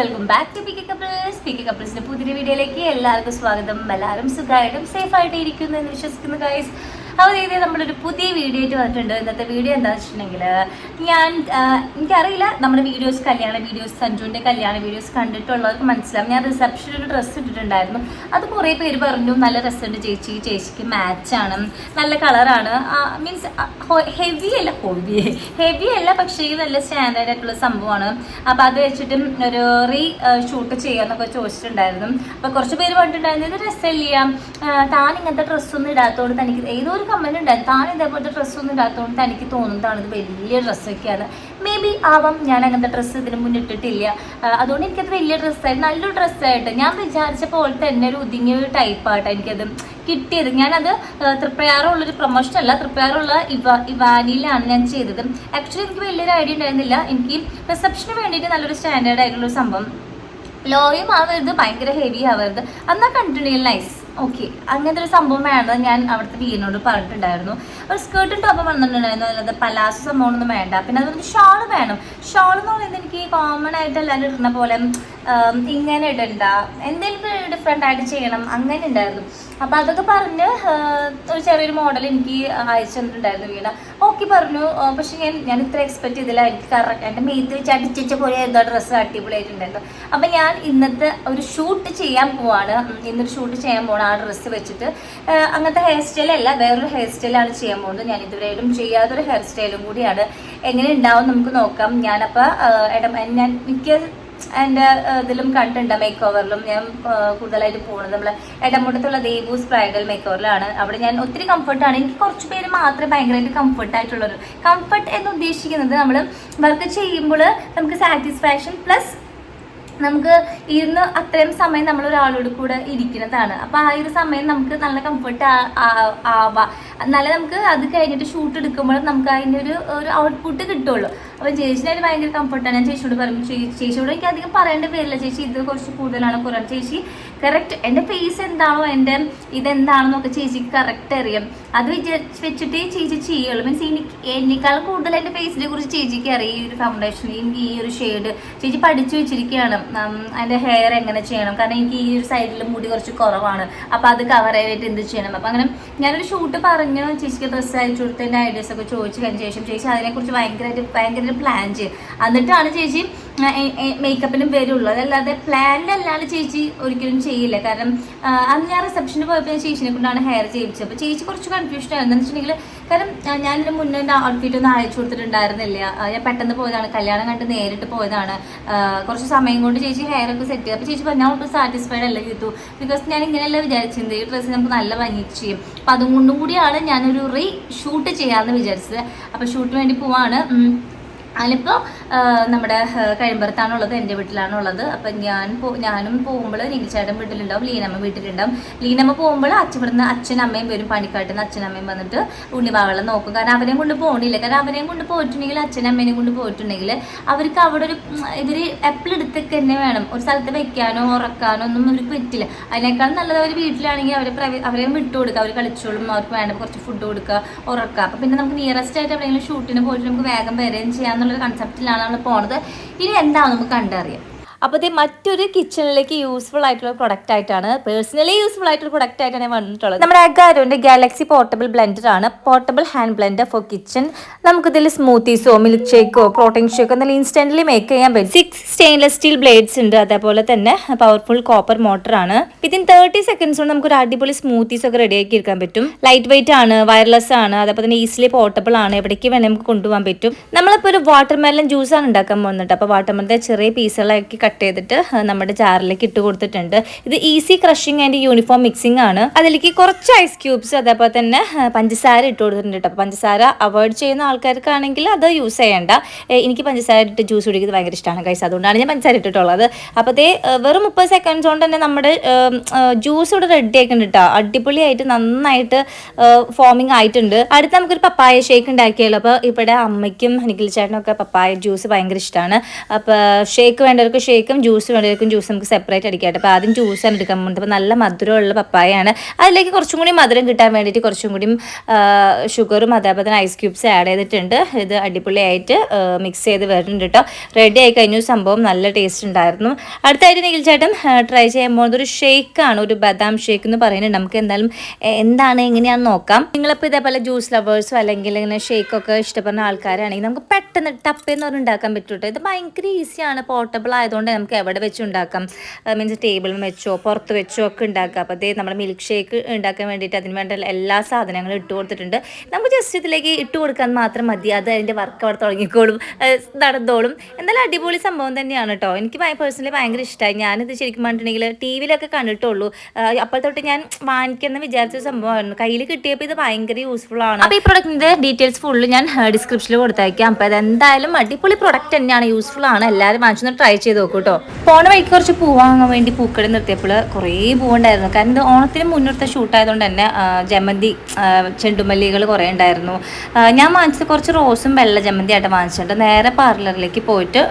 Welcome back to Picky Couples Picky കപ്പിൾസിന്റെ പുതിയ വീഡിയോയിലേക്ക് എല്ലാവർക്കും സ്വാഗതം. എല്ലാവരും സുഖമായിട്ടും സേഫ് ആയിട്ട് ഇരിക്കുന്നു എന്ന് വിശ്വസിക്കുന്നു ഗൈസ് അപ്പോൾ ഇത് നമ്മളൊരു പുതിയ വീഡിയോ ആയിട്ട് വന്നിട്ടുണ്ട്. ഇന്നത്തെ വീഡിയോ എന്താ വെച്ചിട്ടുണ്ടെങ്കിൽ ഞാൻ എനിക്കറിയില്ല. നമ്മുടെ വീഡിയോസ് കല്യാണ വീഡിയോസ് സഞ്ജുവിന്റെ കല്യാണ വീഡിയോസ് കണ്ടിട്ടുള്ളവർക്ക് മനസ്സിലാവും. ഞാൻ റിസപ്ഷനിൽ ഒരു ഡ്രസ്സ് ഇട്ടിട്ടുണ്ടായിരുന്നു. അത് കുറേ പേര് പറഞ്ഞു നല്ല ഡ്രസ്സുണ്ട് ചേച്ചി ചേച്ചിക്ക് മാച്ചാണ് നല്ല കളറാണ് മീൻസ് ഹെവി അല്ല ഹെവി ഹെവി അല്ല പക്ഷേ ഇത് നല്ല സ്റ്റാൻഡേർഡ് ആയിട്ടുള്ള സംഭവമാണ്. അപ്പോൾ അത് വെച്ചിട്ടും ഒരു റീ ഷൂട്ട് ചെയ്യാന്നൊക്കെ ചോദിച്ചിട്ടുണ്ടായിരുന്നു. അപ്പോൾ കുറച്ച് പേര് പറഞ്ഞിട്ടുണ്ടായിരുന്നു ഇത് രസമില്ല. ആ, താൻ ഇങ്ങനത്തെ ഡ്രസ്സൊന്നും ഇടാത്തതുകൊണ്ട് തനിക്ക് ഏതോ ഒരു കമന്റ് ഉണ്ടായി. താൻ ഇതേപോലത്തെ ഡ്രസ്സൊന്നും ഇല്ലാത്തതുകൊണ്ട് എനിക്ക് തോന്നുന്നതാണ്. ഇത് വലിയ ഡ്രസ്സൊക്കെയാണ് മേ ബി ആവാം ഞാൻ അങ്ങനത്തെ ഡ്രസ്സ് ഇതിന് മുന്നിട്ടിട്ടില്ല അതുകൊണ്ട് എനിക്കത് വലിയ ഡ്രസ്സായിട്ട് നല്ലൊരു ഡ്രസ്സായിട്ട് ഞാൻ വിചാരിച്ച പോലെ തന്നെ ഒരു ഒതുങ്ങിയ ഒരു ടൈപ്പായിട്ട് എനിക്കത് കിട്ടിയത്. ഞാനത് തൃപ്രയാറുള്ളൊരു പ്രൊമോഷൻ അല്ല തൃപ്രയാറുള്ള ഇവ ഇവാനിയിലാണ് ഞാൻ ചെയ്തത്. ആക്ച്വലി എനിക്ക് വലിയൊരു ഐഡിയ ഉണ്ടായിരുന്നില്ല. എനിക്ക് റിസപ്ഷന് വേണ്ടിയിട്ട് നല്ലൊരു സ്റ്റാൻഡേർഡ് ആയിട്ടുള്ള ഒരു സംഭവം. ലോയും ആവരുത് ഭയങ്കര ഹെവി ആവരുത്. എന്നാൽ കണ്ടിട്ടുണ്ടെങ്കിൽ നൈസ് ഓക്കെ അങ്ങനത്തെ ഒരു സംഭവം വേണമെന്ന് ഞാൻ അവിടുത്തെ വീടിനോട് പറഞ്ഞിട്ടുണ്ടായിരുന്നു. ഒരു സ്കേർട്ടും ടോപ്പും വന്നിട്ടുണ്ടായിരുന്നു. അല്ലാതെ പലാസോ സംഭവമൊന്നും വേണ്ട. പിന്നെ അതുപോലെ ഷാൾ വേണം. ഷാൾ എന്ന് പറയുന്നത് എനിക്ക് കോമൺ ആയിട്ട് എല്ലാവരും ഇടുന്ന പോലെ ഇങ്ങനെ ഇടണ്ട. എന്തെങ്കിലും ഡിഫറെന്റ് ആയിട്ട് ചെയ്യണം. അങ്ങനെ ഉണ്ടായിരുന്നു അപ്പോൾ അതൊക്കെ പറഞ്ഞ് ഒരു ചെറിയൊരു മോഡൽ എനിക്ക് അയച്ചു തന്നിട്ടുണ്ടായിരുന്നു വീട്. ഓക്കെ പറഞ്ഞു. പക്ഷെ ഞാൻ ഞാൻ ഇത്ര എക്സ്പെക്ട് ചെയ്തില്ല. എനിക്ക് കറക്റ്റ് എന്റെ മെയ്ത്ത് വെച്ച് അടിച്ചിച്ച പോലെ എന്താ ഡ്രസ്സ് അടിപൊളിയായിട്ടുണ്ടായിരുന്നു. അപ്പം ഞാൻ ഇന്നത്തെ ഒരു ഷൂട്ട് ചെയ്യാൻ പോവാണ്. ഇന്നൊരു ഷൂട്ട് ചെയ്യാൻ ആ ഡ്രസ്സ് വെച്ചിട്ട്. അങ്ങനത്തെ ഹെയർ സ്റ്റൈലല്ല വേറൊരു ഹെയർ സ്റ്റൈലാണ് ചെയ്യാൻ പോകുന്നത്. ഞാൻ ഇതുവരെയും ചെയ്യാത്തൊരു ഹെയർ സ്റ്റൈലും കൂടിയാണ്. എങ്ങനെ ഉണ്ടാവും നമുക്ക് നോക്കാം. ഞാനപ്പോൾ ഇടം ഞാൻ മിക്ക എന്റെ ഇതിലും കണ്ടിട്ടുണ്ട് മേക്ക് ഓവറിലും ഞാൻ കൂടുതലായിട്ട് പോകുന്നത് നമ്മളെ ഇടമുട്ടത്തുള്ള ദേവൂസ് ബ്രൈഡൽ മേക്ക് ഓവറിലാണ് അവിടെ ഞാൻ ഒത്തിരി കംഫർട്ടാണ് എനിക്ക് കുറച്ച് പേര് മാത്രമേ ഭയങ്കരമായിട്ട് കംഫർട്ടായിട്ടുള്ളൊരു കംഫർട്ട് എന്ന് ഉദ്ദേശിക്കുന്നത് നമ്മൾ വർക്ക് ചെയ്യുമ്പോൾ നമുക്ക് സാറ്റിസ്ഫാക്ഷൻ പ്ലസ് നമുക്ക് ഇരുന്ന് അത്രയും സമയം നമ്മൾ ഒരാളോട് കൂടെ ഇരിക്കുന്നതാണ്. അപ്പോൾ ആ ഒരു സമയം നമുക്ക് നല്ല കംഫർട്ട് ആവാം. എന്നാലേ നമുക്ക് അത് കഴിഞ്ഞിട്ട് ഷൂട്ട് എടുക്കുമ്പോൾ നമുക്ക് അതിന്റെ ഒരു ഒരു ഔട്ട്പുട്ട് കിട്ടുള്ളൂ. അപ്പോൾ ചേച്ചിന് അതിന് ഭയങ്കര കംഫർട്ടാണ് ഞാൻ ചേച്ചിയോട് പറയും ചേച്ചിയോട് എനിക്ക് അധികം പറയേണ്ട പേരില്ല ചേച്ചി. ഇത് കുറച്ച് കൂടുതലാണ് കുറവ്. ചേച്ചി കറക്റ്റ് എന്റെ ഫേസ് എന്താണോ എന്റെ ഇതെന്താണെന്നൊക്കെ ചേച്ചിക്ക് കറക്റ്റ് അറിയാം. അത് വിചാരിച്ച് വെച്ചിട്ടേ ചേച്ചി ചെയ്യുള്ളൂ. മീൻസ് എനിക്ക് എന്നേക്കാൾ കൂടുതൽ എന്റെ ഫേസിനെ കുറിച്ച് ചേച്ചിക്ക് അറിയാം. ഈ ഒരു ഫൗണ്ടേഷൻ ഈ ഒരു ഷെയ്ഡ് ചേച്ചി പഠിച്ചു വെച്ചിരിക്കുകയാണ്. എന്റെ ഹെയർ എങ്ങനെ ചെയ്യണം? കാരണം എനിക്ക് ഈ ഒരു സൈഡിൽ മുടി കുറച്ച് കുറവാണ്. അപ്പോൾ അത് കവർ ചെയ്യാനായിട്ട് എന്ത് ചെയ്യണം? അപ്പം അങ്ങനെ ഞാനൊരു ഷൂട്ട് പറഞ്ഞ് ചേച്ചിക്ക് ഡ്രസ്സ് അയച്ചു കൊടുത്തതിന്റെ ഐഡിയാസ് ഒക്കെ ചോദിച്ചു കഴിഞ്ഞ ശേഷം ചേച്ചി അതിനെക്കുറിച്ച് ഭയങ്കരമായിട്ട് ഭയങ്കര പ്ലാൻ ചെയ്യും എന്നിട്ടാണ് ചേച്ചി മേക്കപ്പിനും വരുള്ളൂ. അതല്ലാതെ പ്ലാൻഡ് അല്ലാണ്ട് ചേച്ചി ഒരിക്കലും ചെയ്യില്ല. കാരണം അന്ന് ഞാൻ റിസപ്ഷന് പോയപ്പോൾ ഞാൻ ചേച്ചിനെ കൊണ്ടാണ് ഹെയർ ചെയ്യിച്ചത് അപ്പോൾ ചേച്ചി കുറച്ച് കൺഫ്യൂഷൻ ആയിരുന്നു. എന്ന് വെച്ചിട്ടുണ്ടെങ്കിൽ കാരണം ഞാനിതിന് മുന്നേ എന്റെ ഔട്ട്ഫിറ്റ് ഒന്നും അയച്ചു കൊടുത്തിട്ടുണ്ടായിരുന്നില്ല. ഞാൻ പെട്ടെന്ന് പോയതാണ്. കല്യാണം കണ്ട് നേരിട്ട് പോയതാണ്. കുറച്ച് സമയം കൊണ്ട് ചേച്ചി ഹെയർ ഒക്കെ സെറ്റ് ചെയ്തു. അപ്പോൾ ചേച്ചി പറഞ്ഞാൽ ഒട്ടും സാറ്റിസ്ഫൈഡ് അല്ല ചെയ്തു ബിക്കോസ് ഞാൻ ഇങ്ങനെയല്ല വിചാരിച്ചത് ഈ ഡ്രസ്സ് നമുക്ക് നല്ല ഭംഗി ചെയ്യും. അപ്പോൾ അതും കൊണ്ടും കൂടിയാണ് ഞാനൊരു റീ ഷൂട്ട് ചെയ്യാമെന്ന് വിചാരിച്ചത് അപ്പോൾ ഷൂട്ടിന് വേണ്ടി പോവാണ്. അതിലിപ്പോൾ നമ്മുടെ കഴിമ്പറത്താണുള്ളത് എന്റെ വീട്ടിലാണുള്ളത്. അപ്പം ഞാൻ പോ ഞാനും പോകുമ്പോൾ നികിച്ചേട്ടൻ വീട്ടിലുണ്ടാവും ലീനമ്മ വീട്ടിലുണ്ടാവും. ലീനമ്മ പോകുമ്പോൾ അച്ഛൻ അച്ഛനും അമ്മയും വരും പണിക്കാട്ടിൽ നിന്ന് അച്ഛനും അമ്മയും വന്നിട്ട് ഉണ്ണിവാവളെ നോക്കും. കാരണം അവരെയും കൊണ്ട് പോകണില്ല കാരണം അവരെയും കൊണ്ട് പോയിട്ടുണ്ടെങ്കിൽ അച്ഛനും അമ്മേനെയും കൊണ്ട് പോയിട്ടുണ്ടെങ്കിൽ അവർക്ക് അവിടെ ഒരു ഇവർ എപ്പിളെടുത്തൊക്കെ തന്നെ വേണം. ഒരു സ്ഥലത്ത് വെക്കാനോ ഉറക്കാനോ ഒന്നും അവർക്ക് പറ്റില്ല. അതിനേക്കാൾ നല്ലത് അവർ വീട്ടിലാണെങ്കിൽ അവരെ അവരെ വിട്ടു കൊടുക്കുക. അവർ കളിച്ചോളും അവർക്ക് വേണ്ട കുറച്ച് ഫുഡ് കൊടുക്കുക ഉറക്കുക. അപ്പം പിന്നെ നമുക്ക് നിയറസ്റ്റ് ആയിട്ട് എവിടെയെങ്കിലും ഷൂട്ടിന് പോയിട്ട് നമുക്ക് വേഗം വരികയും ചെയ്യാന്നുള്ളൊരു കൺസെപ്റ്റിലാണ് നമ്മൾ പോണത്. ഇനി എന്താണ് നമുക്ക് കണ്ടറിയാം. അപ്പോൾ ഇത് മറ്റൊരു കിച്ചണിലേക്ക് യൂസ്ഫുൾ ആയിട്ടുള്ള പ്രൊഡക്റ്റ് ആയിട്ടാണ് പേഴ്സണലി യൂസ്ഫുൾ ആയിട്ടുള്ള പ്രൊഡക്റ്റ് ആയിട്ടാണ് ഞാൻ വന്നിട്ടുള്ളത്. നമ്മുടെ അഗാരോന്റെ ഗാലക്സി പോർട്ടബിൾ ബ്ലെൻഡർ ആണ്. Portable hand blender for kitchen നമുക്കിതിൽ സ്മൂത്തീസോ മിൽക്ക് ഷേക്കോ പ്രോട്ടീൻ ഷേക്കോ എന്നാൽ ഇൻസ്റ്റന്റ്ലി മേക്ക് ചെയ്യാൻ പറ്റും. സിക്സ് സ്റ്റെയിൻലെസ് സ്റ്റീൽ ബ്ലേഡ്സ് ഉണ്ട് അതേപോലെ തന്നെ പവർഫുൾ കോപ്പർ മോട്ടർ ആണ്. വിത്തിൻ തേർട്ടി സെക്കൻഡ്സ് കൊണ്ട് നമുക്ക് ഒരു അടിപൊളി സ്മൂത്തീസ് ഒക്കെ റെഡിയാക്കി എടുക്കാൻ പറ്റും. ലൈറ്റ് വെയിറ്റ് ആണ് വയർലെസ് ആണ് അതേപോലെ തന്നെ ഈസിലി പോർട്ടബിൾ ആണ് എവിടേക്ക് വേണമെങ്കിൽ നമുക്ക് കൊണ്ടുപോകാൻ പറ്റും. നമ്മളിപ്പോൾ ഒരു വാട്ടർമെലൺ ജ്യൂസ് ആണ് ഉണ്ടാക്കാൻ പോകുന്നത് അപ്പോൾ വാട്ടർമെലന്റെ ചെറിയ പീസുകളാക്കി കട്ട് ചെയ്തിട്ട് നമ്മുടെ ജാറിലേക്ക് ഇട്ട് കൊടുത്തിട്ടുണ്ട്. ഇത് easy crushing and uniform mixing ആണ്. അതിലേക്ക് കുറച്ച് ഐസ് ക്യൂബ്സ് അതേപോലെ തന്നെ പഞ്ചസാര ഇട്ട് കൊടുത്തിട്ടുണ്ട് കേട്ടോ പഞ്ചസാര അവോയ്ഡ് ചെയ്യുന്ന ആൾക്കാർക്കാണെങ്കിൽ അത് യൂസ് ചെയ്യേണ്ട. എനിക്ക് പഞ്ചസാര ഇട്ട് ജ്യൂസ് കുടിക്കുന്നത് ഭയങ്കര ഇഷ്ടമാണ് കഴിച്ചത് അതുകൊണ്ടാണ് ഞാൻ പഞ്ചസാര ഇട്ടിട്ടുള്ളത്. അപ്പോൾ അതേ വെറും മുപ്പത് സെക്കൻഡ്സ് കൊണ്ട് തന്നെ നമ്മുടെ ജ്യൂസ് ഇവിടെ റെഡി ആയിട്ടുണ്ട് കേട്ടോ അടിപൊളിയായിട്ട് നന്നായിട്ട് ഫോമിങ് ആയിട്ടുണ്ട്. അടുത്ത് നമുക്കൊരു പപ്പായ ഷേക്ക് ഉണ്ടാക്കിയല്ലോ അപ്പോൾ ഇവിടെ അമ്മയ്ക്കും നിഖിൽ ഒക്കെ പപ്പായ ജ്യൂസ് ഭയങ്കര ഇഷ്ടമാണ് അപ്പോൾ ഷേക്ക് വേണ്ടവർക്ക് ഷേക്ക് ഷേക്കും ജ്യൂസ് വേണ്ടവർക്കും ജ്യൂസ് നമുക്ക് സെപ്പറേറ്റ് അടിക്കാം അപ്പോൾ ആദ്യം ജ്യൂസാണ് എടുക്കാൻ പോകുന്നത്. അപ്പോൾ നല്ല മധുരമുള്ള പപ്പായയാണ്. അതിലേക്ക് കുറച്ചും കൂടി മധുരം കിട്ടാൻ വേണ്ടിയിട്ട് കുറച്ചും കൂടി ഷുഗറും അതേപോലെ തന്നെ ഐസ് ക്യൂബ്സ് ആഡ് ചെയ്തിട്ടുണ്ട്. ഇത് അടിപൊളിയായിട്ട് മിക്സ് ചെയ്ത് വരുന്നുണ്ട് കേട്ടോ. റെഡി ആയി കഴിഞ്ഞു. സംഭവം നല്ല ടേസ്റ്റ് ഉണ്ടായിരുന്നു. അടുത്തായിട്ട് നിഖിൽ ചേട്ടൻ ട്രൈ ചെയ്യാൻ പോകുന്നത് ഒരു ഷേക്കാണ് ഒരു ബദാം ഷേക്ക് എന്ന് പറയുന്നുണ്ട്. നമുക്ക് എന്തായാലും എന്താണ് എങ്ങനെയാണെന്ന് നോക്കാം. നിങ്ങളിപ്പോൾ ഇതേപോലെ ജ്യൂസ് ലവേഴ്സോ അല്ലെങ്കിൽ ഇങ്ങനെ ഷേക്കൊക്കെ ഇഷ്ടപ്പെടുന്ന ആൾക്കാരാണെങ്കിൽ നമുക്ക് പെട്ടെന്ന് ടപ്പേന്ന് പറഞ്ഞ് ഉണ്ടാക്കാൻ പറ്റും കേട്ടോ ഇത് ഭയങ്കര ഈസിയാണ് പോർട്ടബിൾ ആയതുകൊണ്ട് നമുക്ക് എവിടെ വെച്ച് ഉണ്ടാക്കാം? മീൻസ് ടേബിളിൽ വെച്ചോ പുറത്ത് വെച്ചോ ഒക്കെ ഉണ്ടാക്കാം. അപ്പോൾ അതേ നമ്മൾ മിൽക്ക് ഷേക്ക് ഉണ്ടാക്കാൻ വേണ്ടിയിട്ട് അതിന് വേണ്ട എല്ലാ സാധനങ്ങളും ഇട്ട് കൊടുത്തിട്ടുണ്ട്. നമുക്ക് ജസ്റ്റ് ഇതിലേക്ക് ഇട്ട് കൊടുക്കാൻ മാത്രം മതി. അത് അതിന്റെ വർക്ക് അവിടെ തുടങ്ങിക്കോളും. നടന്നോളും. എന്തായാലും അടിപൊളി സംഭവം തന്നെയാണ് കേട്ടോ എനിക്ക് പേഴ്സണലി ഭയങ്കര ഇഷ്ടമായി ഞാനിത് ശരിക്കും പറഞ്ഞിട്ടുണ്ടെങ്കിൽ ടി വിയിലൊക്കെ കണ്ടിട്ടുള്ളൂ. അപ്പോൾ ഞാൻ വാങ്ങിക്കുന്ന വിചാരിച്ച സംഭവമായിരുന്നു. കയ്യിൽ കിട്ടിയപ്പോൾ ഇത് ഭയങ്കര യൂസ്ഫുൾ ആണ്. അപ്പോൾ ഈ പ്രൊഡക്റ്റിന്റെ ഡീറ്റെയിൽസ് ഫുള്ള് ഞാൻ ഡിസ്ക്രിപ്ഷനിൽ കൊടുത്തയക്കാം. അപ്പോൾ അതെന്തായാലും അടിപൊളി പ്രൊഡക്റ്റ് തന്നെയാണ്. യൂസ്ഫുൾ ആണ്. എല്ലാവരും വാങ്ങിച്ചൊന്ന് ട്രൈ ചെയ്ത് നോക്കൂ കേട്ടോ. പോണ വഴിക്ക് കുറച്ച് പൂ വാങ്ങാൻ വേണ്ടി പൂക്കട നിർത്തിയപ്പോൾ കുറേ പൂവുണ്ടായിരുന്നു കാരണം ഇത് ഓണത്തിന് മുന്നോട്ട് ഷൂട്ടായതുകൊണ്ട് തന്നെ ജമന്തി ചെണ്ടുമല്ലികൾ കുറേ ഉണ്ടായിരുന്നു. ഞാൻ വാങ്ങിച്ചത് കുറച്ച് റോസും വെള്ള ജമന്തി ആയിട്ട് വാങ്ങിച്ചിട്ടുണ്ട് നേരെ പാർലറിലേക്ക് പോയിട്ട്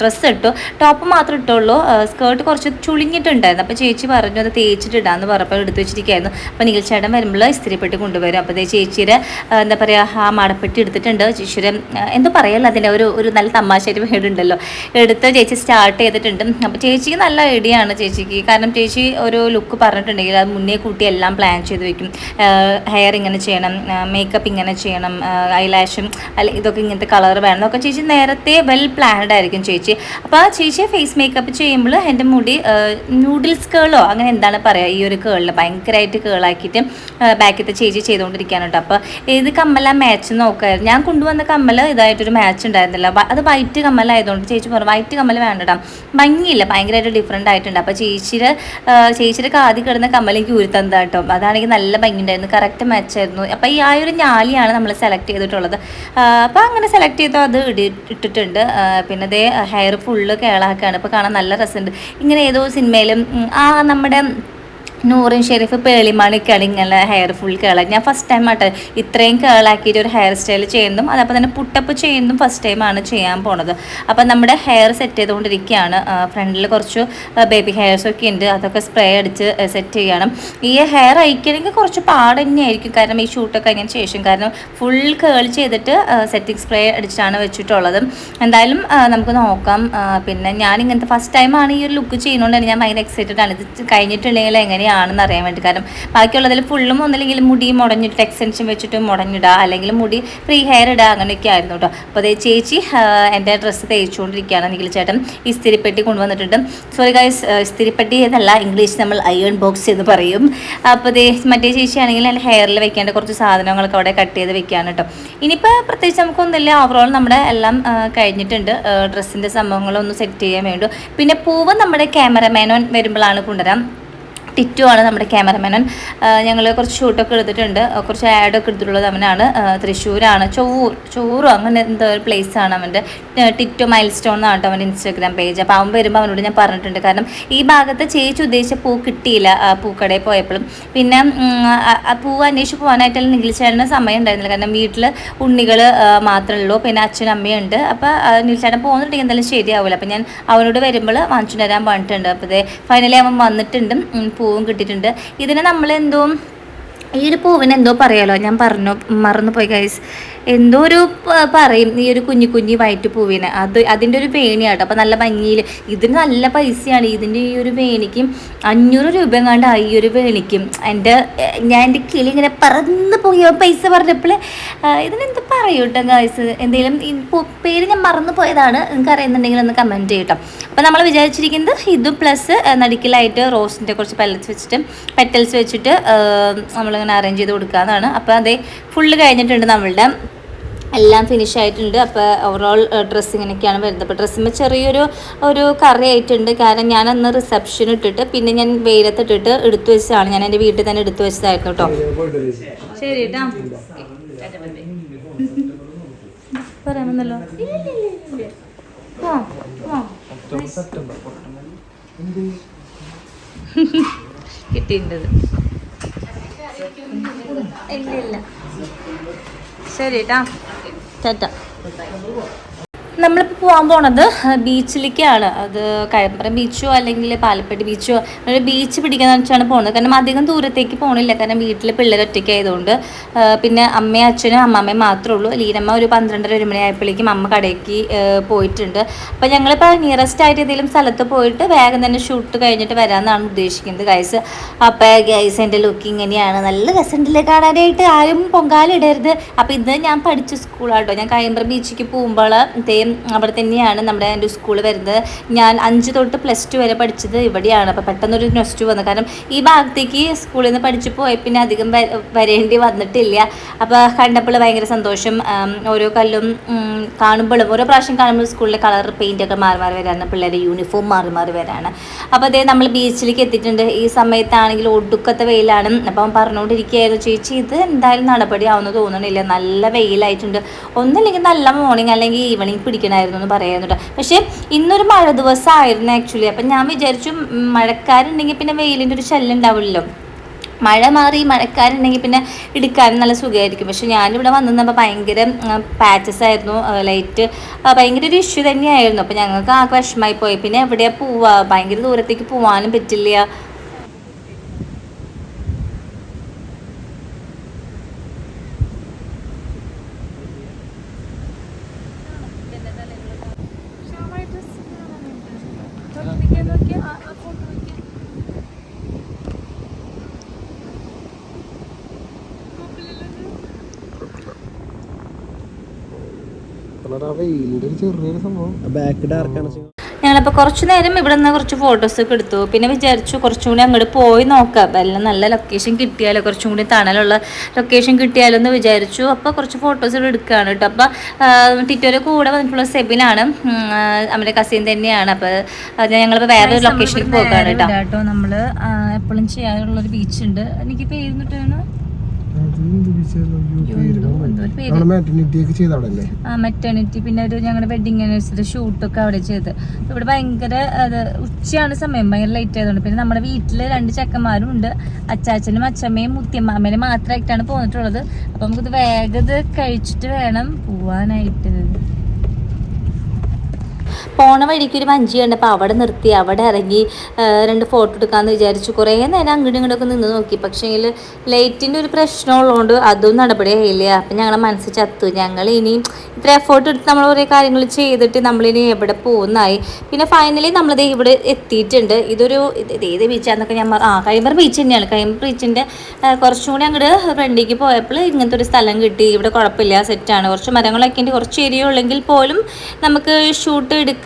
ഡ്രസ്സ് ഇട്ടു. ടോപ്പ് മാത്രം ഇട്ടുള്ളൂ. സ്കേർട്ട് കുറച്ച് ചുളിഞ്ഞിട്ടുണ്ടായിരുന്നു. അപ്പോൾ ചേച്ചി പറഞ്ഞു അത് തേച്ചിട്ട് ഇടാന്ന് പറഞ്ഞപ്പോൾ എടുത്തു വെച്ചിരിക്കുകയായിരുന്നു അപ്പോൾ നിങ്ങൾ ചേട്ടൻ വരുമ്പോൾ ഇസ്തിരിപ്പെട്ടി കൊണ്ടുവരും. അപ്പോൾ ചേച്ചിയുടെ എന്താ പറയുക ആ മടപ്പെട്ടി എടുത്തിട്ടുണ്ട്. ചേച്ചിയുടെ എന്തോ പറയല്ലോ അതിന്റെ ഒരു ഒരു നല്ല തമാശയായിട്ട് വീടുണ്ടല്ലോ. എടുത്ത് ചേച്ചി സ്റ്റാർട്ട് ചെയ്തിട്ടുണ്ട്. അപ്പോൾ ചേച്ചിക്ക് നല്ല ഐഡിയ ആണ് ചേച്ചിക്ക്. കാരണം ചേച്ചി ഒരു ലുക്ക് പറഞ്ഞിട്ടുണ്ടെങ്കിൽ അത് മുന്നേ കൂട്ടി എല്ലാം പ്ലാൻ ചെയ്ത് വെക്കും. ഹെയർ ഇങ്ങനെ ചെയ്യണം മേക്കപ്പ് ഇങ്ങനെ ചെയ്യണം ഐലാഷും അല്ല ഇതൊക്കെ ഇങ്ങനത്തെ കളർ വേണം എന്നൊക്കെ ചേച്ചി നേരത്തെ വെൽ പ്ലാൻഡ് ആയിരിക്കും ചേച്ചി. അപ്പോൾ ആ ചേച്ചി ഫേസ് മേക്കപ്പ് ചെയ്യുമ്പോൾ എന്റെ മുടി നൂഡിൽസ് കേളോ അങ്ങനെ എന്താണ് പറയുക ഈ ഒരു കേളിൽ ഭയങ്കരമായിട്ട് കേളാക്കിയിട്ട് ബാക്കിലത്തെ ചേച്ചി ചെയ്തുകൊണ്ടിരിക്കുകയാണ് കേട്ടോ അപ്പോൾ ഏത് കമ്മല മാച്ച് നോക്കായിരുന്നു ഞാൻ കൊണ്ടുവന്ന കമ്മൽ ഇതായിട്ടൊരു മാച്ച് ഉണ്ടായിരുന്നില്ല. അത് വൈറ്റ് കമ്മലായതുകൊണ്ട് ചേച്ചി പറഞ്ഞു വൈറ്റ് കമ്മൽ വേണ്ടടാ ഭംഗിയില്ല ഭയങ്കരമായിട്ട് ഡിഫറെന്റ് ആയിട്ടുണ്ട്. അപ്പോൾ ചേച്ചിയുടെ ആ, ചേച്ചിയുടെ കാതി കിടന്ന കമ്മലേക്ക് ഉരുത്തന്ത കേട്ടോ. അതാണെങ്കിൽ നല്ല ഭംഗി ഉണ്ടായിരുന്നു കറക്റ്റ് മാച്ചായിരുന്നു അപ്പോൾ ഈ ആ ഒരു ഞാലിയാണ് നമ്മൾ സെലക്ട് ചെയ്തിട്ടുള്ളത്. അപ്പോൾ അങ്ങനെ സെലക്ട് ചെയ്തോ അത് ഇടി ഇട്ടിട്ടുണ്ട്. പിന്നെ അതേ ഹെയർ ഫുള്ള് കേളാക്കാണ്. ഇപ്പോൾ കാണാൻ നല്ല രസമുണ്ട്. ഇങ്ങനെ ഏതോ സിനിമയിലും ആ നമ്മുടെ നൂറിൻ ഷെരീഫ് പേളിമാണിക്കാണ് ഇങ്ങനെ ഹെയർ ഫുൾ കേള ഞാൻ ഫസ്റ്റ് ടൈം ആട്ടെ ഇത്രയും കേളാക്കിയിട്ട് ഒരു ഹെയർ സ്റ്റൈൽ ചെയ്യുന്നതും അതപ്പോൾ തന്നെ പുട്ടപ്പ് ചെയ്യുന്നതും ഫസ്റ്റ് ടൈമാണ് ചെയ്യാൻ പോണത്. അപ്പം നമ്മുടെ ഹെയർ സെറ്റ് ചെയ്തുകൊണ്ടിരിക്കുകയാണ്. ഫ്രണ്ടിൽ കുറച്ച് ബേബി ഹെയർസ് ഒക്കെ ഉണ്ട്. അതൊക്കെ സ്പ്രേ അടിച്ച് സെറ്റ് ചെയ്യണം. ഈ ഹെയർ അയക്കണമെങ്കിൽ കുറച്ച് പാട് തന്നെയായിരിക്കും. കാരണം ഈ ഷൂട്ടൊക്കെ കഴിഞ്ഞതിന് ശേഷം. കാരണം ഫുൾ കേൾ ചെയ്തിട്ട് സെറ്റിംഗ് സ്പ്രേ അടിച്ചിട്ടാണ് വെച്ചിട്ടുള്ളത്. എന്തായാലും നമുക്ക് നോക്കാം. പിന്നെ ഞാൻ ഇങ്ങനത്തെ ഫസ്റ്റ് ടൈമാണ് ഈ ഒരു ലുക്ക് ചെയ്യുന്നതുകൊണ്ട് തന്നെ ഞാൻ ഭയങ്കര എക്സൈറ്റഡ് ആണ്. ഇത് കഴിഞ്ഞിട്ടുണ്ടെങ്കിൽ എങ്ങനെയാണെന്ന് അറിയാൻ വേണ്ടി. കാരണം ബാക്കിയുള്ളതിൽ ഫുള്ളും ഒന്നില്ലെങ്കിൽ മുടി മുടഞ്ഞിട്ട് എക്സ്റ്റൻഷൻ വെച്ചിട്ട് മുടഞ്ഞിടുക അല്ലെങ്കിൽ മുടി ഫ്രീ ഹെയർ ഇടുക അങ്ങനെയൊക്കെ ആയിരുന്നു കേട്ടോ. അപ്പോൾ അതേ ചേച്ചി എന്റെ ഡ്രസ്സ് തേച്ചുകൊണ്ടിരിക്കുകയാണ് നിഖിൽ ചേട്ടൻ. ഇസ്തിരിപ്പെട്ടി കൊണ്ടുവന്നിട്ടുണ്ട്. സോറി ഗൈസ് ഇസ്തിരിപ്പെട്ടി എന്നല്ല ഇംഗ്ലീഷ് നമ്മൾ അയൺ ബോക്സ് എന്ന് പറയും. അപ്പോൾ അതേ മറ്റേ ചേച്ചിയാണെങ്കിൽ എന്റെ ഹെയറിൽ വെക്കേണ്ട കുറച്ച് സാധനങ്ങളൊക്കെ അവിടെ കട്ട് ചെയ്ത് വെക്കുകയാണ് കേട്ടോ. ഇനിയിപ്പോൾ പ്രത്യേകിച്ച് നമുക്കൊന്നുമില്ല. ഓവറോൾ നമ്മുടെ എല്ലാം കഴിഞ്ഞിട്ടുണ്ട്. ഡ്രസ്സിന്റെ സംഭവങ്ങളൊന്ന് സെറ്റ് ചെയ്യാൻ വേണ്ടു. പിന്നെ പൂവ് നമ്മുടെ ക്യാമറമാനോൻ വരുമ്പോഴാണ് കൊണ്ടുവരാം. ടിറ്റു ആണ് നമ്മുടെ ക്യാമറമാനൻ ഞങ്ങൾ കുറച്ച് ഷൂട്ടൊക്കെ എടുത്തിട്ടുണ്ട്. കുറച്ച് ആഡൊക്കെ എടുത്തിട്ടുള്ളത് അവനാണ്. തൃശ്ശൂരാണ്. ചൊവ്വൂർ ചൊവ്വൂറോ അങ്ങനെ എന്തോ ഒരു ആണ് അവന്റെ. ടിറ്റോ മൈൽ സ്റ്റോൺ എന്നാണ് കേട്ടോ അവന്റെ ഇൻസ്റ്റാഗ്രാം പേജ് അപ്പോൾ അവൻ വരുമ്പോൾ അവനോട് ഞാൻ പറഞ്ഞിട്ടുണ്ട്. കാരണം ഈ ഭാഗത്ത് ചേച്ചി ഉദ്ദേശിച്ച പൂ കിട്ടിയില്ല പൂക്കടയിൽ പോയപ്പോഴും. പിന്നെ ആ- പൂ അന്വേഷിച്ച് പോകാനായിട്ടുള്ള നിഖിൽച്ചേട്ടന് സമയം ഉണ്ടായിരുന്നില്ല. കാരണം വീട്ടിൽ ഉണ്ണികൾ മാത്രമേ ഉള്ളൂ. പിന്നെ അച്ഛനും അമ്മയും ഉണ്ട്. അപ്പോൾ നിഖിൽച്ചേട്ടൻ പോകുന്നുണ്ടെങ്കിൽ എന്തായാലും ശരിയാവില്ല അപ്പോൾ ഞാൻ അവനോട് വരുമ്പോൾ വാങ്ങിച്ചു തരാൻ പറഞ്ഞിട്ടുണ്ട്. അപ്പോൾ ഫൈനലി അവൻ വന്നിട്ടുണ്ട്. ഉം, പൂവും കിട്ടിയിട്ടുണ്ട്. ഇതിന് നമ്മളെന്തോ ഈ ഒരു പൂവിന് എന്തോ പറയാലോ? ഞാൻ പറഞ്ഞു മറന്നു പോയി ഗൈസ് എന്തോ ഒരു പറയും ഈ ഒരു കുഞ്ഞു കുഞ്ഞു വയറ്റ് പൂവിന്. അത് അതിന്റെ ഒരു വേണിയാട്ടോ അപ്പോൾ നല്ല ഭംഗിയിൽ ഇതിന് നല്ല പൈസയാണ്. ഇതിന്റെ ഈ ഒരു വേണിക്കും അഞ്ഞൂറ് രൂപ കണ്ട ഈ ഒരു വേണിക്കും. എന്റെ ഞാൻ എന്റെ കിളി ഇങ്ങനെ പറന്ന് പോയി. പൈസ പറഞ്ഞപ്പോൾ ഇതിനെന്ത് പറയൂ കേട്ടോ ഗൈസ് എന്തെങ്കിലും പേര് ഞാൻ മറന്നു പോയതാണ്. നിങ്ങൾക്ക് അറിയുന്നുണ്ടെങ്കിൽ ഒന്ന് കമന്റ് ചെയ്യട്ടോ അപ്പോൾ നമ്മൾ വിചാരിച്ചിരിക്കുന്നത് ഇതും പ്ലസ് നടുക്കിലായിട്ട് റോസിന്റെ കുറച്ച് പെല്ലറ്റ്സ് വെച്ചിട്ട് പെറ്റൽസ് വെച്ചിട്ട് നമ്മളിങ്ങനെ അറേഞ്ച് ചെയ്ത് കൊടുക്കുക എന്നാണ് അപ്പോൾ അതേ ഫുള്ള് കഴിഞ്ഞിട്ടുണ്ട് നമ്മളുടെ എല്ലാം ഫിനിഷ് ആയിട്ടുണ്ട്. അപ്പോൾ ഓവറോൾ ഡ്രസ്സ് ഇങ്ങനെയൊക്കെയാണ് വരുന്നത്. അപ്പോൾ ഡ്രസ്സിന് ചെറിയൊരു ഒരു കറി ആയിട്ടുണ്ട്. കാരണം ഞാൻ അന്ന് റിസപ്ഷൻ ഇട്ടിട്ട് പിന്നെ ഞാൻ വെയിലത്തിട്ടിട്ട് എടുത്തു വെച്ചതാണ്. ഞാൻ എന്റെ വീട്ടിൽ തന്നെ എടുത്തു വെച്ചതായിരുന്നു കേട്ടോ. ശരി കേട്ടോ പറയാമെന്നല്ലോ കിട്ടിയിട്ടത് ഇല്ല ഇല്ല. ശരി കേട്ടാ ടാറ്റ നമ്മളിപ്പോൾ പോകാൻ പോണത് ബീച്ചിലേക്കാണ്. അത് കഴമ്പറം ബീച്ചോ അല്ലെങ്കിൽ പാലപ്പെട്ടി ബീച്ചോ ഒരു ബീച്ച് പിടിക്കാന്ന് വെച്ചാണ് പോകുന്നത് കാരണം അധികം ദൂരത്തേക്ക് പോകണില്ല കാരണം വീട്ടിൽ പിള്ളേർ ഒറ്റയ്ക്ക് ആയതുകൊണ്ട് പിന്നെ അമ്മയും അച്ഛനും അമ്മമ്മയും മാത്രമേ ഉള്ളൂ. ലീനമ്മ ഒരു പന്ത്രണ്ടര ഒരു മണിയായപ്പോഴേക്കും അമ്മ കടയ്ക്ക് പോയിട്ടുണ്ട്. അപ്പോൾ ഞങ്ങളിപ്പോൾ നിയറസ്റ്റ് ആയിട്ട് ഏതെങ്കിലും സ്ഥലത്ത് പോയിട്ട് വേഗം തന്നെ ഷൂട്ട് കഴിഞ്ഞിട്ട് വരാമെന്നാണ് ഉദ്ദേശിക്കുന്നത് ഗൈസ് അപ്പോൾ ഗൈസ് എന്റെ ലുക്ക് ഇങ്ങനെയാണ്. നല്ല രസമുണ്ടല്ലേ കാണാനായിട്ട്? ആരും പൊങ്കാലിടരുത് അപ്പോൾ ഇത് ഞാൻ പഠിച്ച സ്കൂളാട്ടോ ഞാൻ കയമ്പറ ബീച്ചിലേക്ക് പോകുമ്പോൾ തേ അവിടെ തന്നെയാണ് നമ്മുടെ എന്റെ സ്കൂൾ വരുന്നത്. ഞാൻ അഞ്ച് തൊട്ട് പ്ലസ് ടു വരെ പഠിച്ചത് ഇവിടെയാണ്. അപ്പോൾ പെട്ടെന്നൊരു പ്ലസ് ടു വന്നു. കാരണം ഈ ഭാഗത്തേക്ക് സ്കൂളിൽ നിന്ന് പഠിച്ചു പോയി പിന്നെ അധികം വരേണ്ടി വന്നിട്ടില്ല. അപ്പോൾ കണ്ടപ്പോൾ ഭയങ്കര സന്തോഷം. ഓരോ കല്ലും കാണുമ്പോഴും ഓരോ പ്രാവശ്യം കാണുമ്പോൾ സ്കൂളിലെ കളർ പെയിന്റൊക്കെ മാറി മാറി വരാണ് പിള്ളേരുടെ യൂണിഫോം മാറി മാറി വരാണ്. അപ്പോൾ അതേ നമ്മൾ ബീച്ചിലേക്ക് എത്തിയിട്ടുണ്ട്. ഈ സമയത്താണെങ്കിൽ ഒടുക്കത്തെ വെയിലാണ്. അപ്പം പറഞ്ഞുകൊണ്ടിരിക്കുകയായിരുന്നു ചേച്ചി ഇത് എന്തായാലും നടപടിയാവുമെന്ന് തോന്നണില്ല. നല്ല വെയിലായിട്ടുണ്ട്. ഒന്നില്ലെങ്കിൽ നല്ല മോർണിംഗ് അല്ലെങ്കിൽ ഈവനിങ് പിടിക്കണമായിരുന്നു എന്ന് പറയായിരുന്നു പക്ഷേ ഇന്നൊരു മഴ ദിവസമായിരുന്നു ആക്ച്വലി അപ്പം ഞാൻ വിചാരിച്ചു മഴക്കാരുണ്ടെങ്കിൽ പിന്നെ വെയിലിന്റെ ഒരു ശല്യം ഉണ്ടാവില്ലല്ലോ മഴ മാറി മഴക്കാരുണ്ടെങ്കിൽ പിന്നെ എടുക്കാനും നല്ല സുഖമായിരിക്കും. പക്ഷെ ഞാനിവിടെ വന്നപ്പോൾ ഭയങ്കര പാച്ചസ് ആയിരുന്നു ലൈറ്റ് ഭയങ്കര ഒരു ഇഷ്യൂ തന്നെയായിരുന്നു. അപ്പോൾ ഞങ്ങൾക്ക് ആ വിഷമമായി പോയി. പിന്നെ എവിടെയാണ് പോവുക? ഭയങ്കര ദൂരത്തേക്ക് പോകാനും പറ്റില്ല. ഞങ്ങളപ്പോൾ കുറച്ച് നേരം ഇവിടെ നിന്ന് കുറച്ച് ഫോട്ടോസൊക്കെ എടുത്തു. പിന്നെ വിചാരിച്ചു കുറച്ചും കൂടി അങ്ങോട്ട് പോയി നോക്കാം. എല്ലാം നല്ല ലൊക്കേഷൻ കിട്ടിയാലോ കുറച്ചും കൂടി തണലുള്ള ലൊക്കേഷൻ കിട്ടിയാലോ എന്ന് വിചാരിച്ചു. അപ്പോൾ കുറച്ച് ഫോട്ടോസ് ഇവിടെ എടുക്കുകയാണ് കേട്ടോ. അപ്പോൾ ടിറ്റോയുടെ കൂടെ വന്നിട്ടുള്ള സെബിനാണ് നമ്മുടെ കസിൻ തന്നെയാണ്. അപ്പോൾ ഞങ്ങളിപ്പോൾ വേറെ ഒരു ലൊക്കേഷനിൽ പോകാണ് കേട്ടോ. നമ്മൾ നമ്മൾ എപ്പോഴും ചെയ്യാറുള്ള ഒരു ബീച്ച് ഉണ്ട്. മെറ്റേണിറ്റി പിന്നെ ഒരു ഞങ്ങളുടെ വെഡിങ് ആനിവേഴ്സറി ഷൂട്ടൊക്കെ അവിടെ ചെയ്ത്. ഇവിടെ ഭയങ്കര അത് ഉച്ചയാണ് സമയം ഭയങ്കര ലൈറ്റ് ആയതുകൊണ്ട്. പിന്നെ നമ്മുടെ വീട്ടിൽ രണ്ട് ചെക്കന്മാരും ഉണ്ട് അച്ചാച്ചനും അച്ഛമ്മയും മുത്തിയമ്മാമ്മേനെ മാത്രമായിട്ടാണ് പോന്നിട്ടുള്ളത്. അപ്പൊ നമുക്കിത് വേഗത കഴിച്ചിട്ട് വേണം പോവാനായിട്ട്. പോണ വഴിക്ക് ഒരു വഞ്ചി കണ്ടപ്പോൾ അവിടെ നിർത്തി അവിടെ ഇറങ്ങി രണ്ട് ഫോട്ടോ എടുക്കാമെന്ന് വിചാരിച്ചു. കുറേ നേരം അങ്ങോട്ടും ഇങ്ങോട്ടൊക്കെ നിന്ന് നോക്കി. പക്ഷേങ്കിൽ ലൈറ്റിന്റെ ഒരു പ്രശ്നമുള്ളതുകൊണ്ട് അതും നടപടിയായില്ല? അപ്പം ഞങ്ങളെ മനസ്സ് ചത്തു. ഞങ്ങൾ ഇനി ഇത്ര എഫേർട്ട് എടുത്ത് നമ്മൾ കുറേ കാര്യങ്ങൾ ചെയ്തിട്ട് നമ്മളിനി എവിടെ പോകുന്നതായി. പിന്നെ ഫൈനലി നമ്മളിത് ഇവിടെ എത്തിയിട്ടുണ്ട്. ഇതൊരു ഇത് ഇത് ഏത് ബീച്ചാന്നൊക്കെ ഞാൻ ആ കൈമ്പർ ബീച്ച് തന്നെയാണ്. കൈമ്പർ ബീച്ചിന്റെ കുറച്ചും കൂടി അങ്ങോട്ട് ഫ്രണ്ടിലേക്ക് പോയപ്പോൾ ഇങ്ങനത്തെ ഒരു സ്ഥലം കിട്ടി. ഇവിടെ കുഴപ്പമില്ല സെറ്റാണ് കുറച്ച് മരങ്ങളൊക്കെ ഉണ്ട്. കുറച്ച് ഏരിയ ഉള്ളെങ്കിൽ പോലും നമുക്ക് ഷൂട്ട് എടുക്കാം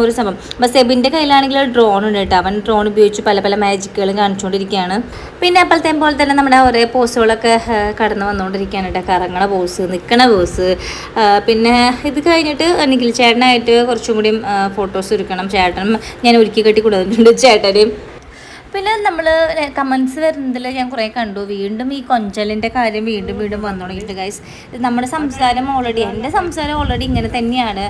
ഒരു സംഭവം. അപ്പോൾ സെബിന്റെ കയ്യിലാണെങ്കിൽ ഡ്രോൺ ഉണ്ട് കേട്ടോ. അവൻ ഡ്രോൺ ഉപയോഗിച്ച് പല പല മാജിക്കുകളും കാണിച്ചുകൊണ്ടിരിക്കുകയാണ്. പിന്നെ അപ്പോഴത്തെ പോലെ തന്നെ നമ്മുടെ ഒരേ പോസുകളൊക്കെ കടന്നു വന്നുകൊണ്ടിരിക്കുകയാണ് കേട്ടോ. കറങ്ങണ പോസ് നിൽക്കണ പോസ് പിന്നെ ഇത് കഴിഞ്ഞിട്ട് നിഖിൽ ചേട്ടനായിട്ട് കുറച്ചും കൂടി ഫോട്ടോസ് എടുക്കണം. ചേട്ടനും ഞാൻ ഒരുക്കി കെട്ടി കൊടുത്തിട്ടുണ്ട് ചേട്ടനും പിന്നെ നമ്മൾ കമൻസ് വരുന്നതിൽ ഞാൻ കുറേ കണ്ടു. വീണ്ടും ഈ കൊഞ്ചലിന്റെ കാര്യം വീണ്ടും വീണ്ടും വന്നു തുടങ്ങിയിട്ട് ഗൈസ് നമ്മുടെ സംസാരം ഓൾറെഡി എന്റെ സംസാരം ഓൾറെഡി ഇങ്ങനെ തന്നെയാണ്.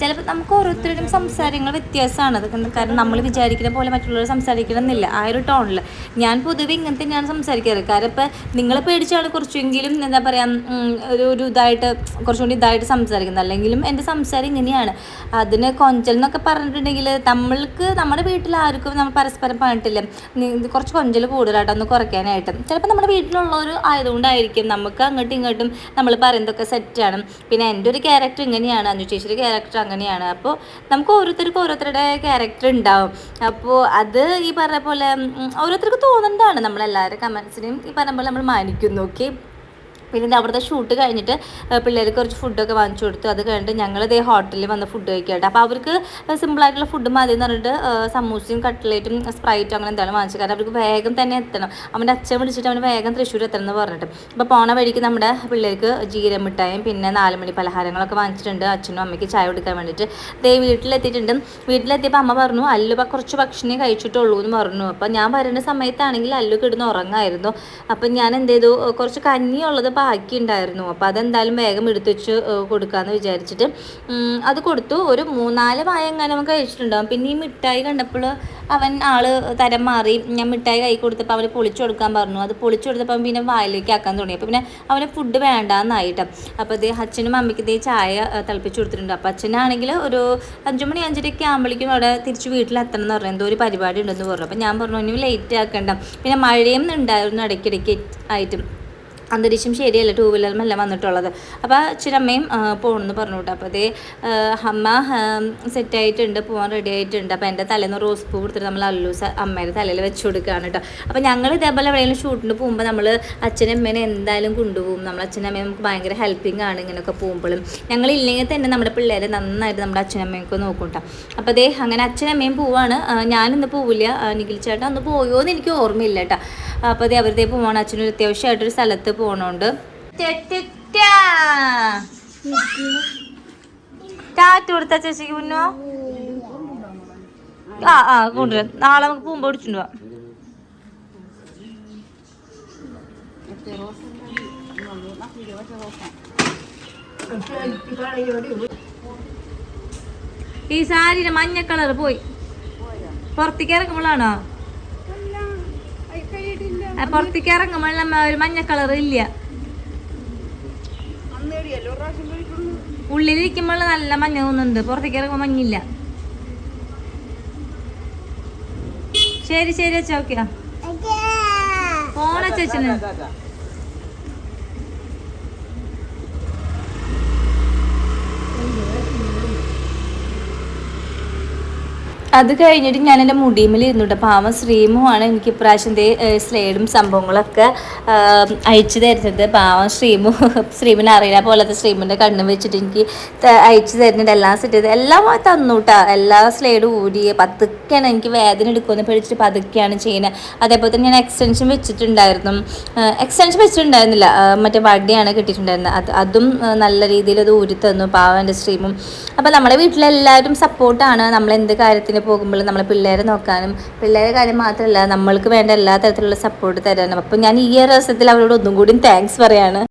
ചിലപ്പോൾ നമുക്ക് ഓരോരുത്തരുടെയും സംസാരങ്ങൾ വ്യത്യാസമാണ്. അത് കാരണം- നമ്മൾ വിചാരിക്കുന്ന പോലെ മറ്റുള്ളവർ സംസാരിക്കണമെന്നില്ല ആ ഒരു ടോണിൽ ഞാൻ പൊതുവെ ഇങ്ങനെ തന്നെയാണ് സംസാരിക്കാറ്. കാരണം ഇപ്പം നിങ്ങളെ പേടിച്ചാണ് കുറച്ചെങ്കിലും എന്താ പറയുക ഒരു ഒരു ഇതായിട്ട് കുറച്ചുകൂടി ഇതായിട്ട് സംസാരിക്കുന്നത് അല്ലെങ്കിലും എന്റെ സംസാരം ഇങ്ങനെയാണ്. അതിന് കൊഞ്ചൽ എന്നൊക്കെ പറഞ്ഞിട്ടുണ്ടെങ്കിൽ നമ്മൾക്ക് നമ്മുടെ വീട്ടിൽ ആർക്കും നമ്മൾ പരസ്പരം പറഞ്ഞിട്ടില്ല. കുറച്ച് കൊഞ്ചൽ കൂടുതലായിട്ട് ഒന്ന് കുറയ്ക്കാനായിട്ട്. ചിലപ്പോൾ നമ്മുടെ വീട്ടിലുള്ളവർ ആയതുകൊണ്ടായിരിക്കും നമുക്ക് അങ്ങോട്ടും ഇങ്ങോട്ടും നമ്മൾ പറയുന്നതൊക്കെ സെറ്റാണ് പിന്നെ എന്റെ ഒരു ക്യാരക്ടർ ഇങ്ങനെയാണ് അഞ്ചു ചേച്ചിയുടെ ക്യാരക്ടർ അങ്ങനെയാണ്. അപ്പോൾ നമുക്ക് ഓരോരുത്തർക്കും ഓരോരുത്തരുടെ ക്യാരക്ടർ ഉണ്ടാവും. അപ്പോൾ അത് ഈ പറഞ്ഞ പോലെ ഓരോരുത്തർക്ക് തോന്നുന്നതാണ് നമ്മളെല്ലാവരുടെ കമൻസിനെയും ഈ പറഞ്ഞ പോലെ നമ്മൾ മാനിക്കുന്നു ഓക്കെ പിന്നെ അവിടുത്തെ ഷൂട്ട് കഴിഞ്ഞിട്ട് പിള്ളേർക്ക് കുറച്ച് ഫുഡൊക്കെ വാങ്ങിച്ചു കൊടുത്തു. അത് കഴിഞ്ഞിട്ട് ഞങ്ങൾ ഇതേ ഹോട്ടലിൽ വന്ന് ഫുഡ് കഴിക്കട്ടെ അപ്പോൾ അവർക്ക് സിമ്പിളായിട്ടുള്ള ഫുഡ് മതി എന്ന് പറഞ്ഞിട്ട് സമൂസയും കട്ട്ലേറ്റും സ്പ്രൈറ്റും അങ്ങനെ എന്തായാലും വാങ്ങിച്ചു. കാരണം അവർക്ക് വേഗം തന്നെ എത്തണം. അവന്റെ അച്ഛൻ വിളിച്ചിട്ട് അവന് വേഗം തൃശ്ശൂർ എത്തണം എന്ന് പറഞ്ഞിട്ട്. അപ്പോൾ പോണ വഴിക്ക് നമ്മുടെ പിള്ളേർക്ക് ജീരം മിഠായും പിന്നെ നാലുമണി പലഹാരങ്ങളൊക്കെ വാങ്ങിച്ചിട്ടുണ്ട് അച്ഛനും അമ്മയ്ക്ക് ചായ കൊടുക്കാൻ വേണ്ടിയിട്ട്. ദേ വീട്ടിലെത്തിയിട്ടുണ്ട്. വീട്ടിലെത്തിയപ്പോൾ അമ്മ പറഞ്ഞു അല്ലു കുറച്ച് ഭക്ഷണേ കഴിച്ചിട്ടുള്ളൂ എന്ന് പറഞ്ഞു. അപ്പോൾ ഞാൻ വരുന്ന സമയത്താണെങ്കിൽ അല്ലു കിടന്ന് ഉറങ്ങായിരുന്നു. അപ്പം ഞാൻ എന്ത് ചെയ്തു? കുറച്ച് കഞ്ഞിയുള്ളത് ബാക്കി ഉണ്ടായിരുന്നു അപ്പോൾ അതെന്തായാലും വേഗം എടുത്തു വെച്ച് കൊടുക്കാമെന്ന് വിചാരിച്ചിട്ട് അത് കൊടുത്തു. ഒരു മൂന്നാൽ വായ എങ്ങനെ നമുക്ക് കഴിച്ചിട്ടുണ്ടാകും പിന്നെ ഈ മിഠായി കണ്ടപ്പോൾ അവൻ ആൾ തരം മാറി. ഞാൻ മിഠായി കൈ കൊടുത്തപ്പോൾ അവന് പൊളിച്ചു കൊടുക്കാൻ പറഞ്ഞു. അത് പൊളിച്ചു കൊടുത്തപ്പോൾ പിന്നെ വായിലേക്ക് ആക്കാൻ തുടങ്ങി. അപ്പോൾ പിന്നെ അവന് ഫുഡ് വേണ്ടാന്നായിട്ട്. അപ്പോൾ ഇത് അച്ഛനും അമ്മയ്ക്ക് ഇതേ ചായ തിളപ്പിച്ചു തിളപ്പിച്ച് കൊടുത്തിട്ടുണ്ട്. അപ്പോൾ അച്ഛനാണെങ്കിൽ ഒരു അഞ്ചു മണി അഞ്ചരയ്ക്ക് ആകുമ്പോഴേക്കും അവിടെ തിരിച്ച് വീട്ടിലെത്തണം എന്ന് പറഞ്ഞു. എന്തോ ഒരു പരിപാടി ഉണ്ടെന്ന് പറഞ്ഞു. അപ്പോൾ ഞാൻ പറഞ്ഞു ഇനി ലേറ്റ് ആക്കണ്ട. പിന്നെ മഴയും ഉണ്ടായിരുന്നു ഇടയ്ക്കിടയ്ക്ക് ആയിട്ടും. അന്തരീക്ഷം ശരിയല്ല ടൂ വീലറിമെല്ലാം വന്നിട്ടുള്ളത്. അപ്പോൾ അച്ഛനമ്മയും പോകണമെന്ന് പറഞ്ഞു കേട്ടോ. അപ്പോൾ അതേ അമ്മ സെറ്റായിട്ടുണ്ട് പോകാൻ റെഡി ആയിട്ടുണ്ട്. അപ്പോൾ എന്റെ തലേന്ന് റോസ് പൂ കൊടുത്തിട്ട് നമ്മൾ അല്ലൂസ് അമ്മേന്റെ തലയിൽ വെച്ച് കൊടുക്കുകയാണ് കേട്ടോ. അപ്പോൾ ഞങ്ങൾ ഇതേപോലെ എവിടെയെങ്കിലും ഷൂട്ടിന് പോകുമ്പോൾ നമ്മൾ അച്ഛനും അമ്മേനെ എന്തായാലും കൊണ്ടുപോകും. നമ്മൾ അച്ഛനും അമ്മയും നമുക്ക് ഭയങ്കര ഹെൽപ്പിംഗ് ആണ് ഇങ്ങനെയൊക്കെ പോകുമ്പോഴും. ഞങ്ങളില്ലെങ്കിൽ തന്നെ നമ്മുടെ പിള്ളേരെ നന്നായിട്ട് നമ്മുടെ അച്ഛനമ്മയൊക്കെ നോക്കും കേട്ടോ. അപ്പോൾ അതേ അങ്ങനെ അച്ഛനമ്മയും പോവാണ്. ഞാനിന്ന് പോവില്ല. നികിൽ ചേട്ടാ അന്ന് പോയോ എന്ന് എനിക്ക് ഓർമ്മയില്ല കേട്ടോ. അപ്പോൾ അതേ അവരുടെ പോവാണ് അച്ഛനൊരു അത്യാവശ്യമായിട്ടൊരു സ്ഥലത്ത് പോണോണ്ട്. നാളെ നമുക്ക് പൂമ്പ പിടിച്ചിട്ട് ഈ സാരിയുടെ മഞ്ഞ കളർ പോയി. പുറത്തേക്ക് ഇറങ്ങുമ്പോഴാണോ? പുറത്തേക്ക് ഇറങ്ങുമ്പോൾ നമ്മ ഒരു മഞ്ഞ കളർ ഇല്ല. ഉള്ളിലിരിക്കുമ്പോൾ നല്ല മഞ്ഞ തോന്നുന്നുണ്ട്. പുറത്തേക്ക് ഇറങ്ങുമ്പോൾ മഞ്ഞില്ല. ശരി ശരി അച്ഛ ഓക്കെയാ ഫോൺ അച്ഛന് അത് കഴിഞ്ഞിട്ട് ഞാൻ എന്റെ മുടിയുമ്മിൽ ഇരുന്നുണ്ട് പാവം ശ്രീമുമാണ് എനിക്ക് ഇപ്രാവശ്യം ദേ സ്ലേഡും സംഭവങ്ങളൊക്കെ അയച്ചു തരുന്നത്. പാവം ശ്രീമു ശ്രീമിനെ അറിയാ പോലത്തെ ശ്രീമിന്റെ കണ്ണ് വെച്ചിട്ട് എനിക്ക് അയച്ചു തരുന്നുണ്ട്. എല്ലാം സെറ്റ് ചെയ്ത് എല്ലാം തന്നു കേട്ടോ എല്ലാ സ്ലൈഡും ഊരി പതുക്കെയാണ് എനിക്ക് വേദന എടുക്കുമെന്ന് പേടിച്ചിട്ട് പതുക്കെയാണ് ചെയ്യുന്നത്. അതേപോലെ തന്നെ ഞാൻ എക്സ്റ്റൻഷൻ വെച്ചിട്ടുണ്ടായിരുന്നു. എക്സ്റ്റൻഷൻ വെച്ചിട്ടുണ്ടായിരുന്നില്ല. മറ്റേ വടിയാണ് കിട്ടിയിട്ടുണ്ടായിരുന്നത്. അത് അതും നല്ല രീതിയിൽ അത് ഊരി തന്നു. പാവം എന്റെ ശ്രീമും. അപ്പോൾ നമ്മുടെ വീട്ടിലെല്ലാവരും സപ്പോർട്ടാണ് നമ്മൾ എന്ത് കാര്യത്തിന് പോകുമ്പോഴും നമ്മളെ പിള്ളേരെ നോക്കാനും പിള്ളേരെ കാര്യം മാത്രമല്ല നമ്മൾക്ക് വേണ്ട എല്ലാ തരത്തിലുള്ള സപ്പോർട്ട് തരാനും. അപ്പം ഞാൻ ഈ ഒരു അവസരത്തിൽ അവരോട് ഒന്നും കൂടി താങ്ക്സ് പറയാണ്.